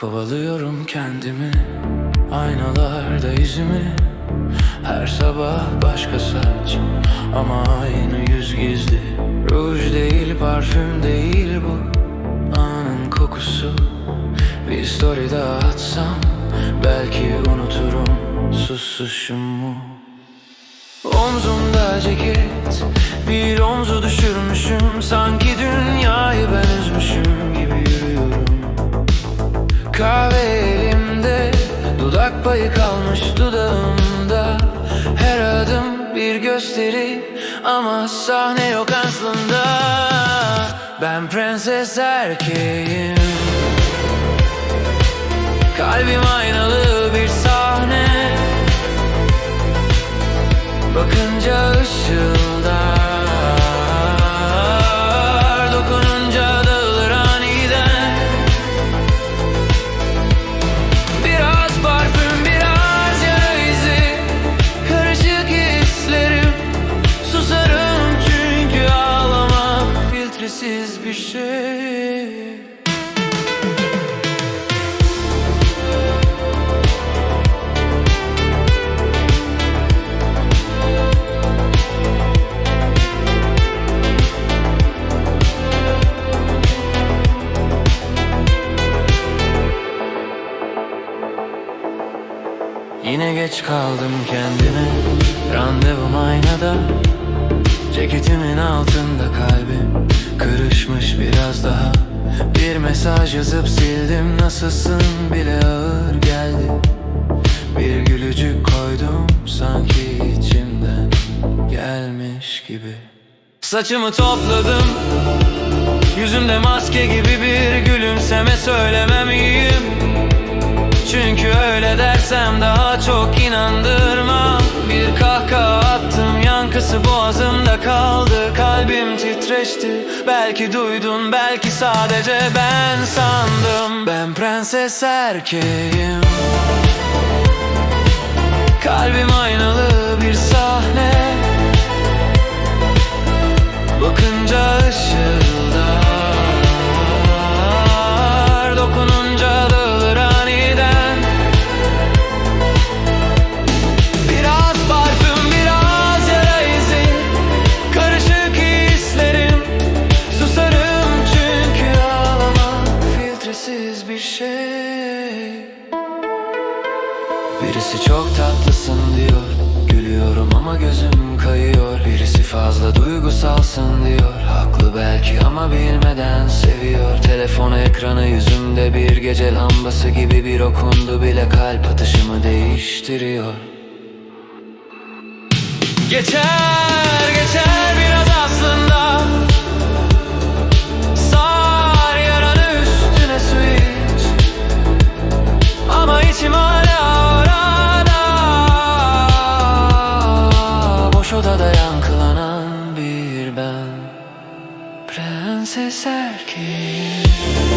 Kovalıyorum kendimi Aynalarda yüzümü. Her sabah başka saç Ama aynı yüz gizli. Ruj değil parfüm değil bu Anın kokusu. Bir story daha atsam Belki unuturum susuşumu. Omzumda ceket Bir omzu düşürmüşüm. Sanki dünyayı payı kalmış dudağımda. Her adım bir gösteri Ama sahne yok aslında. Ben prenses erkeğim. Kalbim aynalı bir sahne Yine geç kaldım kendime Randevum aynada Ceketimin altında kalbim Kırışmış biraz daha. Bir mesaj yazıp sildim Nasılsın? bile ağır geldi. Bir gülücük koydum Sanki içimden gelmiş gibi. Saçımı topladım Yüzümde maske gibi bir gülümseme söylemem iyiyim çünkü öyle dersem daha çok inandırmam. Bir yankısı boğazımda kaldı Kalbim titreşti. Belki duydun belki sadece ben sandım. Ben prenses erkeğim. Kalbim aynalı bir sahne bir şey. Birisi çok tatlısın diyor. Gülüyorum ama gözüm kayıyor. Birisi fazla duygusalsın diyor. Haklı belki ama bilmeden seviyor. Telefon ekranı yüzümde bir gece lambası gibi Bir okundu bile kalp atışımı değiştiriyor. Geçer yankılanan bir ben Prenses erkeğim